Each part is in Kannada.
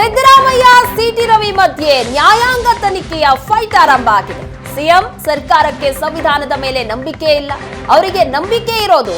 ಸಿದ್ದರಾಮಯ್ಯ, ಸಿಟಿ ರವಿ ಮಧ್ಯೆ ನ್ಯಾಯಾಂಗ ತನಿಖೆಯ ಫೈಟ್ ಆರಂಭ ಆಗಿದೆ. ಸಿಎಂ ಸರ್ಕಾರಕ್ಕೆ ಸಂವಿಧಾನದ ಮೇಲೆ ನಂಬಿಕೆ ಇಲ್ಲ. ಅವರಿಗೆ ನಂಬಿಕೆ ಇರೋದು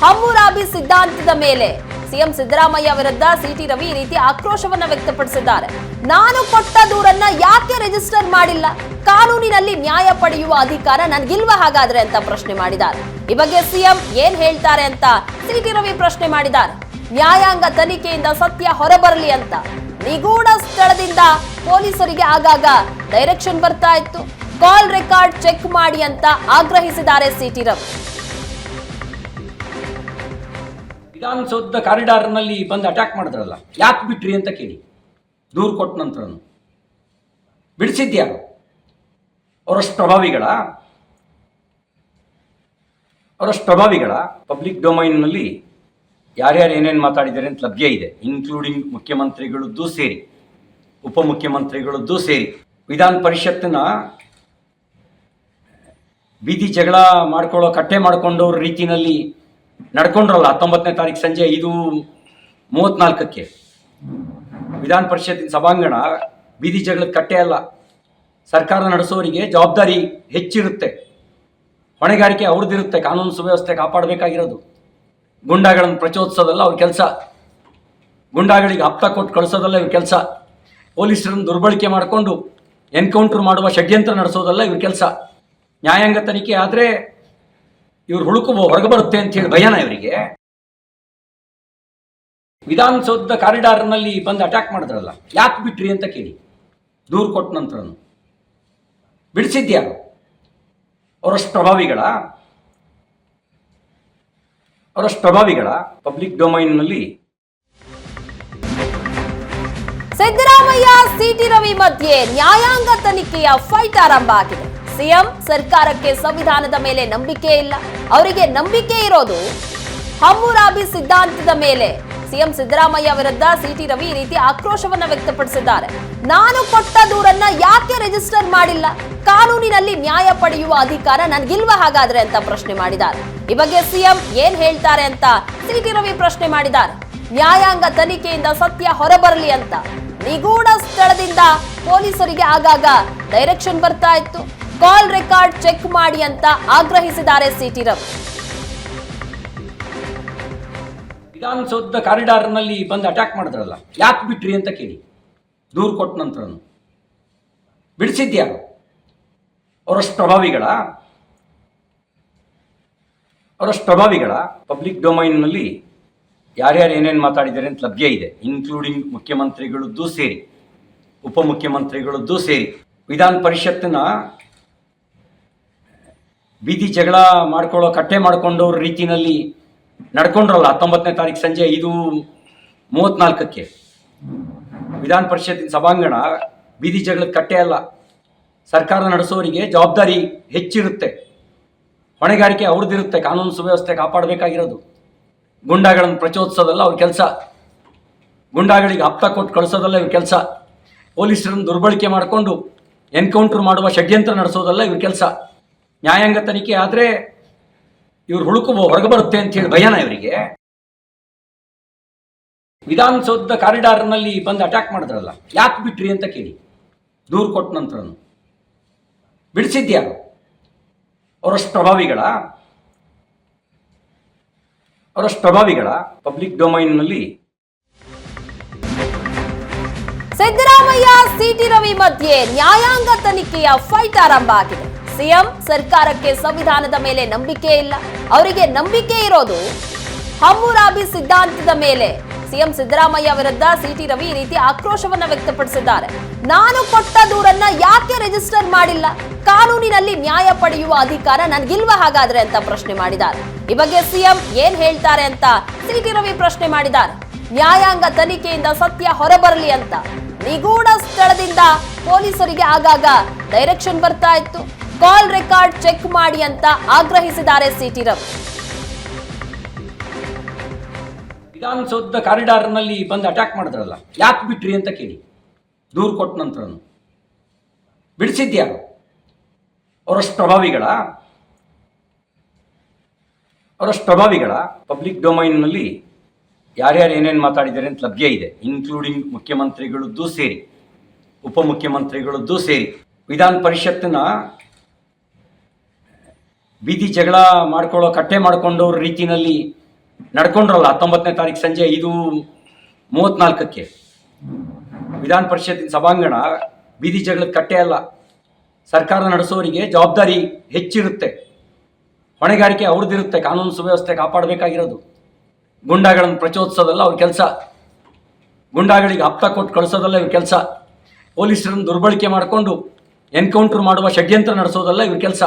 ಹಮ್ಮುರಾಬಿ ಸಿದ್ಧಾಂತದ ಮೇಲೆ. ಸಿಎಂ ಸಿದ್ದರಾಮಯ್ಯ ವಿರುದ್ಧ ಸಿಟಿ ರವಿ ಈ ರೀತಿ ಆಕ್ರೋಶವನ್ನ ವ್ಯಕ್ತಪಡಿಸಿದ್ದಾರೆ. ನಾನು ಕೊಟ್ಟ ದೂರನ್ನ ಯಾಕೆ ರಿಜಿಸ್ಟರ್ ಮಾಡಿಲ್ಲ? ಕಾನೂನಿನಲ್ಲಿ ನ್ಯಾಯ ಪಡೆಯುವ ಅಧಿಕಾರ ನನಗಿಲ್ವ ಹಾಗಾದ್ರೆ ಅಂತ ಪ್ರಶ್ನೆ ಮಾಡಿದ್ದಾರೆ. ಈ ಬಗ್ಗೆ ಸಿಎಂ ಏನ್ ಹೇಳ್ತಾರೆ ಅಂತ ಸಿಟಿ ರವಿ ಪ್ರಶ್ನೆ ಮಾಡಿದ್ದಾರೆ. ನ್ಯಾಯಾಂಗ ತನಿಖೆಯಿಂದ ಸತ್ಯ ಹೊರಬರಲಿ ಅಂತ. ನಿಗೂಢ ಸ್ಥಳದಿಂದ ಪೊಲೀಸರಿಗೆ ಆಗಾಗ ಡೈರೆಕ್ಷನ್ ಬರ್ತಾ ಇತ್ತು. ಕಾಲ್ ರೆಕಾರ್ಡ್ ಚೆಕ್ ಮಾಡಿ ಅಂತ ಆಗ್ರಹಿಸಿದ್ದಾರೆ ಸಿಟಿ ರವಿ. ವಿಧಾನಸೌಧದ ಕಾರಿಡಾರ್ನಲ್ಲಿ ಬಂದು ಅಟ್ಯಾಕ್ ಮಾಡಿದ್ರಲ್ಲ, ಯಾಕೆ ಬಿಟ್ರಿ ಅಂತ ಕೇಳಿ. ದೂರು ಕೊಟ್ಟ ನಂತರ ಬಿಡಿಸಿದ್ಯಾರು ಅವರಷ್ಟು ಪ್ರಭಾವಿಗಳ? ಅವರಷ್ಟು ಪ್ರಭಾವಿಗಳ? ಪಬ್ಲಿಕ್ ಡೊಮೈನ್ನಲ್ಲಿ ಯಾರ್ಯಾರು ಏನೇನು ಮಾತಾಡಿದ್ದಾರೆ ಅಂತ ಲಭ್ಯ ಇದೆ ಇನ್ಕ್ಲೂಡಿಂಗ್ ಮುಖ್ಯಮಂತ್ರಿಗಳದ್ದು ಸೇರಿ, ಉಪಮುಖ್ಯಮಂತ್ರಿಗಳದ್ದು ಸೇರಿ. ವಿಧಾನ ಪರಿಷತ್ತಿನ ಬೀದಿ ಜಗಳ ಮಾಡ್ಕೊಳ್ಳೋ, ಕಟ್ಟೆ ಮಾಡ್ಕೊಂಡವ್ರ ರೀತಿನಲ್ಲಿ ನಡ್ಕೊಂಡ್ರಲ್ಲ, ಹತ್ತೊಂಬತ್ತನೇ ತಾರೀಕು ಸಂಜೆ ಐದು ಮೂವತ್ನಾಲ್ಕಕ್ಕೆ. ವಿಧಾನ ಪರಿಷತ್ತಿನ ಸಭಾಂಗಣ ಬೀದಿ ಜಗಳದ ಕಟ್ಟೆ ಅಲ್ಲ. ಸರ್ಕಾರ ನಡೆಸೋರಿಗೆ ಜವಾಬ್ದಾರಿ ಹೆಚ್ಚಿರುತ್ತೆ. ಹೊಣೆಗಾರಿಕೆ ಅವ್ರದ್ದಿರುತ್ತೆ, ಕಾನೂನು ಸುವ್ಯವಸ್ಥೆ ಕಾಪಾಡಬೇಕಾಗಿರೋದು. ಗುಂಡಾಗಳನ್ನು ಪ್ರಚೋದಿಸೋದಲ್ಲ ಅವ್ರ ಕೆಲಸ. ಗುಂಡಾಗಳಿಗೆ ಹಪ್ತ ಕೊಟ್ಟು ಕಳಿಸೋದಲ್ಲ ಇವ್ರ ಕೆಲಸ. ಪೊಲೀಸರನ್ನು ದುರ್ಬಳಕೆ ಮಾಡಿಕೊಂಡು ಎನ್ಕೌಂಟರ್ ಮಾಡುವ ಷಡ್ಯಂತ್ರ ನಡೆಸೋದಲ್ಲ ಇವ್ರ ಕೆಲಸ. ನ್ಯಾಯಾಂಗ ತನಿಖೆ ಆದರೆ ಇವ್ರು ಹುಡುಕು ಹೊರಗೆ ಬರುತ್ತೆ ಅಂತ ಹೇಳಿ ಭಯನ ಇವರಿಗೆ. ವಿಧಾನಸೌಧದ ಕಾರಿಡಾರ್ನಲ್ಲಿ ಬಂದು ಅಟ್ಯಾಕ್ ಮಾಡಿದ್ರಲ್ಲ, ಯಾಕೆ ಬಿಟ್ರಿ ಅಂತ ಕೇಳಿ. ದೂರು ಕೊಟ್ಟ ನಂತರ ಬಿಡಿಸಿದ್ಯಾರು ಅವರಷ್ಟು ಪ್ರಭಾವಿಗಳ? ಅವರಷ್ಟು ಪ್ರಭಾವಿಗಳ ಪಬ್ಲಿಕ್ ಡೊಮೈನ್ನಲ್ಲಿ. ಸಿದ್ದರಾಮಯ್ಯ, ಸಿಟಿ ರವಿ ಮಧ್ಯೆ ನ್ಯಾಯಾಂಗ ತನಿಖೆಯ ಫೈಟ್ ಆರಂಭ ಆಗಿದೆ. ಸಿಎಂ ಸರ್ಕಾರಕ್ಕೆ ಸಂವಿಧಾನದ ಮೇಲೆ ನಂಬಿಕೆ ಇಲ್ಲ. ಅವರಿಗೆ ನಂಬಿಕೆ ಇರೋದು ಹಮ್ಮುರಾಬಿ ಸಿದ್ಧಾಂತದ ಮೇಲೆ. ಸಿಎಂ ಸಿದ್ದರಾಮಯ್ಯ ವಿರುದ್ಧ ಸಿಟಿ ರವಿ ಈ ರೀತಿ ಆಕ್ರೋಶವನ್ನ ವ್ಯಕ್ತಪಡಿಸಿದ್ದಾರೆ. ನಾನು ಕೊಟ್ಟ ದೂರನ್ನ ಯಾಕೆ ರಿಜಿಸ್ಟರ್ ಮಾಡಿಲ್ಲ? ಕಾನೂನಿನಲ್ಲಿ ನ್ಯಾಯ ಪಡೆಯುವ ಅಧಿಕಾರ ನನ್ಗಿಲ್ವ ಹಾಗಾದ್ರೆ ಅಂತ ಪ್ರಶ್ನೆ ಮಾಡಿದ್ದಾರೆ. ಈ ಬಗ್ಗೆ ಸಿಎಂ ಏನ್ ಹೇಳ್ತಾರೆ ಅಂತ ಸಿಟಿ ರವಿ ಪ್ರಶ್ನೆ ಮಾಡಿದ್ದಾರೆ. ನ್ಯಾಯಾಂಗ ತನಿಖೆಯಿಂದ ಸತ್ಯ ಹೊರಬರಲಿ ಅಂತ. ನಿಗೂಢ ಸ್ಥಳದಿಂದ ಪೊಲೀಸರಿಗೆ ಆಗಾಗ ಡೈರೆಕ್ಷನ್ ಬರ್ತಾ ಇತ್ತು. ಕಾಲ್ ರೆಕಾರ್ಡ್ ಚೆಕ್ ಮಾಡಿ ಅಂತ ಆಗ್ರಹಿಸಿದ್ದಾರೆ ಸಿಟಿ ರವಿ. ವಿಧಾನಸೌಧದ ಕಾರಿಡಾರ್ನಲ್ಲಿ ಬಂದು ಅಟ್ಯಾಕ್ ಮಾಡಿದ್ರಲ್ಲ? ಯಾಕೆ ಬಿಟ್ರಿ ಅಂತ ಕೇಳಿ. ದೂರು ಕೊಟ್ಟ ನಂತರ ಬಿಡಿಸಿದ್ಯಾರು ಅವರಷ್ಟು ಪ್ರಭಾವಿಗಳ? ಅವರಷ್ಟು ಪ್ರಭಾವಿಗಳ? ಪಬ್ಲಿಕ್ ಡೊಮೈನ್ನಲ್ಲಿ ಯಾರ್ಯಾರು ಏನೇನು ಮಾತಾಡಿದ್ದಾರೆ ಅಂತ ಲಭ್ಯ ಇದೆ. ಇನ್ಕ್ಲೂಡಿಂಗ್ ಮುಖ್ಯಮಂತ್ರಿಗಳದ್ದು ಸೇರಿ, ಉಪಮುಖ್ಯಮಂತ್ರಿಗಳದ್ದು ಸೇರಿ. ವಿಧಾನ ಪರಿಷತ್ತಿನ ಬೀದಿ ಜಗಳ ಮಾಡ್ಕೊಳ್ಳೋ, ಕಟ್ಟೆ ಮಾಡ್ಕೊಂಡವ್ರ ರೀತಿನಲ್ಲಿ ನಡ್ಕೊಂಡ್ರಲ್ಲ, ಹತ್ತೊಂಬತ್ತನೇ ತಾರೀಕು ಸಂಜೆ ಐದು ಮೂವತ್ನಾಲ್ಕಕ್ಕೆ. ವಿಧಾನ ಪರಿಷತ್ತಿನ ಸಭಾಂಗಣ ಬೀದಿ ಜಗಳದ ಕಟ್ಟೆ ಅಲ್ಲ. ಸರ್ಕಾರ ನಡೆಸೋರಿಗೆ ಜವಾಬ್ದಾರಿ ಹೆಚ್ಚಿರುತ್ತೆ. ಹೊಣೆಗಾರಿಕೆ ಅವ್ರದ್ದಿರುತ್ತೆ ಕಾನೂನು ಸುವ್ಯವಸ್ಥೆ ಕಾಪಾಡಬೇಕಾಗಿರೋದು. ಗುಂಡಾಗಳನ್ನು ಪ್ರಚೋದಿಸೋದಲ್ಲ ಅವ್ರ ಕೆಲಸ. ಗುಂಡಾಗಳಿಗೆ ಹಪ್ತ ಕೊಟ್ಟು ಕಳಿಸೋದಲ್ಲ ಇವ್ರ ಕೆಲಸ. ಪೊಲೀಸರನ್ನು ದುರ್ಬಳಕೆ ಮಾಡಿಕೊಂಡು ಎನ್ಕೌಂಟರ್ ಮಾಡುವ ಷಡ್ಯಂತ್ರ ನಡೆಸೋದಲ್ಲ ಇವ್ರ ಕೆಲಸ. ನ್ಯಾಯಾಂಗ ತನಿಖೆ ಆದರೆ ಇವ್ರು ಹುಡುಕು ಹೊರಗೆ ಬರುತ್ತೆ ಅಂತ ಹೇಳಿ ಭಯನ ಇವರಿಗೆ. ವಿಧಾನಸೌಧದ ಕಾರಿಡಾರ್ನಲ್ಲಿ ಬಂದು ಅಟ್ಯಾಕ್ ಮಾಡಿದ್ರಲ್ಲ, ಯಾಕೆ ಬಿಟ್ರಿ ಅಂತ ಕೇಳಿ. ದೂರು ಕೊಟ್ಟ ನಂತರ ಬಿಡಿಸಿದ್ಯಾರು ಅವರಷ್ಟು ಪ್ರಭಾವಿಗಳ? ಅವರಷ್ಟು ಪ್ರಭಾವಿಗಳ? ಪಬ್ಲಿಕ್ ಡೊಮೈನ್ನಲ್ಲಿ ಸಿದ್ದರಾಮಯ್ಯ, ಸಿಟಿ ರವಿ ಮಧ್ಯೆ ನ್ಯಾಯಾಂಗ ತನಿಖೆಯ ಫೈಟ್ ಆರಂಭ ಆಗಿದೆ. ಸಿಎಂ ಸರ್ಕಾರಕ್ಕೆ ಸಂವಿಧಾನದ ಮೇಲೆ ನಂಬಿಕೆ ಇಲ್ಲ. ಅವರಿಗೆ ನಂಬಿಕೆ ಇರೋದು ಹಮ್ಮುರಾಬಿ ಸಿದ್ಧಾಂತದ ಮೇಲೆ. ಸಿಎಂ ಸಿದ್ದರಾಮಯ್ಯ ವಿರುದ್ಧ ಸಿಟಿ ರವಿ ಈ ರೀತಿ ಆಕ್ರೋಶವನ್ನ ವ್ಯಕ್ತಪಡಿಸಿದ್ದಾರೆ. ನಾನು ಕೊಟ್ಟ ದೂರನ್ನ ಯಾಕೆ ರಿಜಿಸ್ಟರ್ ಮಾಡಿಲ್ಲ? ಕಾನೂನಿನಲ್ಲಿ ನ್ಯಾಯ ಪಡೆಯುವ ಅಧಿಕಾರ ನನ್ಗಿಲ್ವ ಹಾಗಾದ್ರೆ ಅಂತ ಪ್ರಶ್ನೆ ಮಾಡಿದ್ದಾರೆ. ಈ ಬಗ್ಗೆ ಸಿಎಂ ಏನ್ ಹೇಳ್ತಾರೆ ಅಂತ ಸಿಟಿ ರವಿ ಪ್ರಶ್ನೆ ಮಾಡಿದ್ದಾರೆ. ನ್ಯಾಯಾಂಗ ತನಿಖೆಯಿಂದ ಸತ್ಯ ಹೊರಬರಲಿ ಅಂತ. ನಿಗೂಢ ಸ್ಥಳದಿಂದ ಪೊಲೀಸರಿಗೆ ಆಗಾಗ ಡೈರೆಕ್ಷನ್ ಬರ್ತಾ ಇತ್ತು. ಕಾಲ್ ರೆಕಾರ್ಡ್ ಚೆಕ್ ಮಾಡಿ ಅಂತ ಆಗ್ರಹಿಸಿದ್ದಾರೆ ಸಿಟಿ ರವಿ. ವಿಧಾನಸೌಧದ ಕಾರಿಡಾರ್ನಲ್ಲಿ ಬಂದು ಅಟ್ಯಾಕ್ ಮಾಡಿದ್ರಲ್ಲ, ಯಾಕೆ ಬಿಟ್ರಿ ಅಂತ ಕೇಳಿ. ದೂರು ಕೊಟ್ಟ ನಂತರ ಬಿಡಿಸಿದ್ಯಾರು ಅವರಷ್ಟು ಪ್ರಭಾವಿಗಳ? ಅವರಷ್ಟು ಪ್ರಭಾವಿಗಳ? ಪಬ್ಲಿಕ್ ಡೊಮೈನ್ನಲ್ಲಿ ಯಾರ್ಯಾರು ಏನೇನು ಮಾತಾಡಿದ್ದಾರೆ ಅಂತ ಲಭ್ಯ ಇದೆ ಇನ್ಕ್ಲೂಡಿಂಗ್ ಮುಖ್ಯಮಂತ್ರಿಗಳದ್ದು ಸೇರಿ, ಉಪಮುಖ್ಯಮಂತ್ರಿಗಳದ್ದು ಸೇರಿ. ವಿಧಾನ ಪರಿಷತ್ತಿನ ಬೀದಿ ಜಗಳ ಮಾಡ್ಕೊಳ್ಳೋ, ಕಟ್ಟೆ ಮಾಡ್ಕೊಂಡವ್ರ ರೀತಿನಲ್ಲಿ ನಡ್ಕೊಂಡ್ರಲ್ಲ ಹತ್ತೊಂಬತ್ತನೇ ತಾರೀಕು ಸಂಜೆ ಐದು ಮೂವತ್ತ್ನಾಲ್ಕಕ್ಕೆ ವಿಧಾನ ಪರಿಷತ್ತಿನ ಸಭಾಂಗಣ ಬೀದಿ ಜಗಳದ ಕಟ್ಟೆ ಅಲ್ಲ. ಸರ್ಕಾರ ನಡೆಸೋರಿಗೆ ಜವಾಬ್ದಾರಿ ಹೆಚ್ಚಿರುತ್ತೆ. ಹೊಣೆಗಾರಿಕೆ ಅವ್ರದ್ದಿರುತ್ತೆ ಕಾನೂನು ಸುವ್ಯವಸ್ಥೆ ಕಾಪಾಡಬೇಕಾಗಿರೋದು. ಗುಂಡಾಗಳನ್ನು ಪ್ರಚೋದಿಸೋದಲ್ಲ ಅವ್ರ ಕೆಲಸ. ಗುಂಡಾಗಳಿಗೆ ಹಪ್ತ ಕೊಟ್ಟು ಕಳಿಸೋದಲ್ಲ ಇವ್ರ ಕೆಲಸ. ಪೊಲೀಸರನ್ನು ದುರ್ಬಳಕೆ ಮಾಡಿಕೊಂಡು ಎನ್ಕೌಂಟರ್ ಮಾಡುವ ಷಡ್ಯಂತ್ರ ನಡೆಸೋದಲ್ಲ ಇವ್ರ ಕೆಲಸ.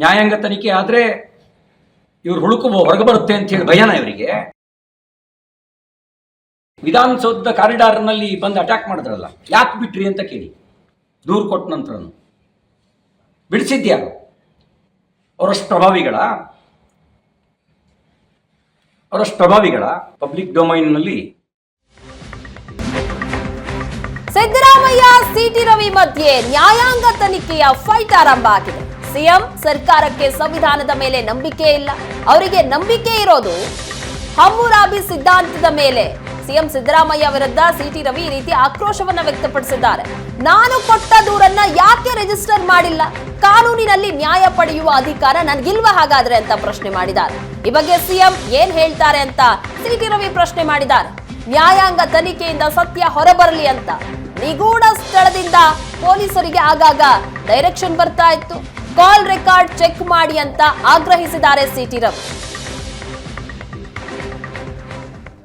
ನ್ಯಾಯಾಂಗ ತನಿಖೆ ಆದರೆ ಇವ್ರು ಹುಳುಕು ಹೊರಗೆ ಬರುತ್ತೆ ಅಂತ ಹೇಳಿ ಭಯನ ಇವರಿಗೆ. ವಿಧಾನಸೌಧದ ಕಾರಿಡಾರ್ನಲ್ಲಿ ಬಂದು ಅಟ್ಯಾಕ್ ಮಾಡಿದ್ರಲ್ಲ, ಯಾಕೆ ಬಿಟ್ರಿ ಅಂತ ಕೇಳಿ. ದೂರು ಕೊಟ್ಟ ನಂತರ ಬಿಡಿಸಿದ್ಯಾರು ಅವರಷ್ಟು ಪ್ರಭಾವಿಗಳ? ಅವರಷ್ಟು ಪ್ರಭಾವಿಗಳ? ಪಬ್ಲಿಕ್ ಡೊಮೈನ್ನಲ್ಲಿ? ಸಿದ್ದರಾಮಯ್ಯ, ಸಿಟಿ ರವಿ ಮಧ್ಯೆ ನ್ಯಾಯಾಂಗ ತನಿಖೆಯ ಫೈಟ್ ಆರಂಭ ಆಗಿದೆ. ಸಿಎಂ ಸರ್ಕಾರಕ್ಕೆ ಸಂವಿಧಾನದ ಮೇಲೆ ನಂಬಿಕೆ ಇಲ್ಲ. ಅವರಿಗೆ ನಂಬಿಕೆ ಇರೋದು ಹಮ್ಮುರಾಬಿ ಸಿದ್ಧಾಂತದ ಮೇಲೆ. ಸಿಎಂ ಸಿದ್ದರಾಮಯ್ಯ ವಿರುದ್ಧ ಸಿಟಿ ರವಿ ಈ ರೀತಿ ಆಕ್ರೋಶವನ್ನ ವ್ಯಕ್ತಪಡಿಸಿದ್ದಾರೆ. ನಾನು ಕೊಟ್ಟ ದೂರನ್ನ ಯಾಕೆ ರಿಜಿಸ್ಟರ್ ಮಾಡಿಲ್ಲ? ಕಾನೂನಿನಲ್ಲಿ ನ್ಯಾಯ ಪಡೆಯುವ ಅಧಿಕಾರ ನನ್ಗಿಲ್ವ ಹಾಗಾದ್ರೆ ಅಂತ ಪ್ರಶ್ನೆ ಮಾಡಿದ್ದಾರೆ. ಈ ಬಗ್ಗೆ ಸಿಎಂ ಏನ್ ಹೇಳ್ತಾರೆ ಅಂತ ಸಿಟಿ ರವಿ ಪ್ರಶ್ನೆ ಮಾಡಿದ್ದಾರೆ. ನ್ಯಾಯಾಂಗ ತನಿಖೆಯಿಂದ ಸತ್ಯ ಹೊರಬರಲಿ ಅಂತ. ನಿಗೂಢ ಸ್ಥಳದಿಂದ ಪೊಲೀಸರಿಗೆ ಆಗಾಗ ಡೈರೆಕ್ಷನ್ ಬರ್ತಾ ಇತ್ತು. ಕಾಲ್ ರೆಕಾರ್ಡ್ ಚೆಕ್ ಮಾಡಿ ಅಂತ ಆಗ್ರಹಿಸಿದ್ದಾರೆ ಸಿಟಿ ರವಿ.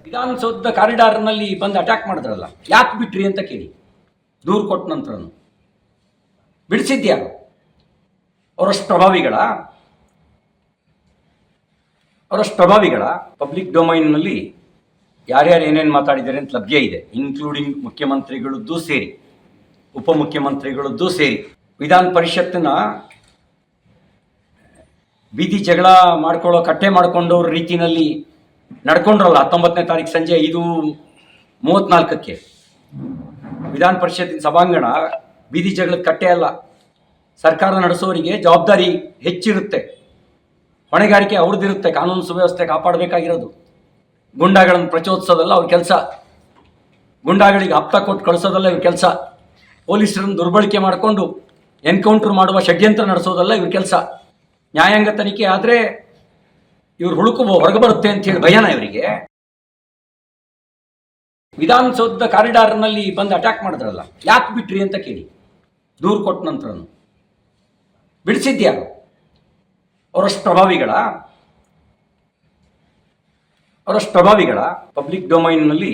ವಿಧಾನಸೌಧದ ಕಾರಿಡಾರ್ನಲ್ಲಿ ಬಂದು ಅಟ್ಯಾಕ್ ಮಾಡಿದ್ರಲ್ಲ, ಯಾಕೆ ಬಿಟ್ರಿ ಅಂತ ಕೇಳಿ. ದೂರು ಕೊಟ್ಟ ನಂತರ ಬಿಡಿಸಿದ್ಯಾರು ಅವರಷ್ಟು ಪ್ರಭಾವಿಗಳ? ಅವರಷ್ಟು ಪ್ರಭಾವಿಗಳ? ಪಬ್ಲಿಕ್ ಡೊಮೈನ್ನಲ್ಲಿ ಯಾರ್ಯಾರು ಏನೇನು ಮಾತಾಡಿದ್ದಾರೆ ಅಂತ ಲಭ್ಯ ಇದೆ ಇನ್ಕ್ಲೂಡಿಂಗ್ ಮುಖ್ಯಮಂತ್ರಿಗಳದ್ದು ಸೇರಿ, ಉಪಮುಖ್ಯಮಂತ್ರಿಗಳದ್ದು ಸೇರಿ. ವಿಧಾನ ಪರಿಷತ್ತಿನ ಬೀದಿ ಜಗಳ ಮಾಡ್ಕೊಳ್ಳೋ, ಕಟ್ಟೆ ಮಾಡ್ಕೊಂಡವ್ರ ರೀತಿನಲ್ಲಿ ನಡ್ಕೊಂಡ್ರಲ್ಲ ಹತ್ತೊಂಬತ್ತನೇ ತಾರೀಕು ಸಂಜೆ ಐದು ಮೂವತ್ತ್ನಾಲ್ಕಕ್ಕೆ ವಿಧಾನ ಪರಿಷತ್ತಿನ ಸಭಾಂಗಣ ಬೀದಿ ಜಗಳದ ಕಟ್ಟೆ ಅಲ್ಲ. ಸರ್ಕಾರ ನಡೆಸೋರಿಗೆ ಜವಾಬ್ದಾರಿ ಹೆಚ್ಚಿರುತ್ತೆ. ಹೊಣೆಗಾರಿಕೆ ಅವ್ರದ್ದಿರುತ್ತೆ ಕಾನೂನು ಸುವ್ಯವಸ್ಥೆ ಕಾಪಾಡಬೇಕಾಗಿರೋದು. ಗುಂಡಾಗಳನ್ನು ಪ್ರಚೋದಿಸೋದಲ್ಲ ಅವ್ರ ಕೆಲಸ. ಗುಂಡಾಗಳಿಗೆ ಹಪ್ತ ಕೊಟ್ಟು ಕಳಿಸೋದಲ್ಲ ಇವ್ರ ಕೆಲಸ. ಪೊಲೀಸರನ್ನು ದುರ್ಬಳಕೆ ಮಾಡಿಕೊಂಡು ಎನ್ಕೌಂಟರ್ ಮಾಡುವ ಷಡ್ಯಂತ್ರ ನಡೆಸೋದಲ್ಲ ಇವ್ರ ಕೆಲಸ. ನ್ಯಾಯಾಂಗ ತನಿಖೆ ಆದರೆ ಇವ್ರು ಹುಳುಕು ಹೊರಗೆ ಬರುತ್ತೆ ಅಂತ ಹೇಳಿ ಭಯನ ಇವರಿಗೆ. ವಿಧಾನಸೌಧದ ಕಾರಿಡಾರ್ನಲ್ಲಿ ಬಂದು ಅಟ್ಯಾಕ್ ಮಾಡಿದ್ರಲ್ಲ, ಯಾಕೆ ಬಿಟ್ರಿ ಅಂತ ಕೇಳಿ. ದೂರು ಕೊಟ್ಟ ನಂತರ ಬಿಡಿಸಿದ್ಯಾರು ಅವರಷ್ಟು ಪ್ರಭಾವಿಗಳ? ಅವರಷ್ಟು ಪ್ರಭಾವಿಗಳ? ಪಬ್ಲಿಕ್ ಡೊಮೈನ್ನಲ್ಲಿ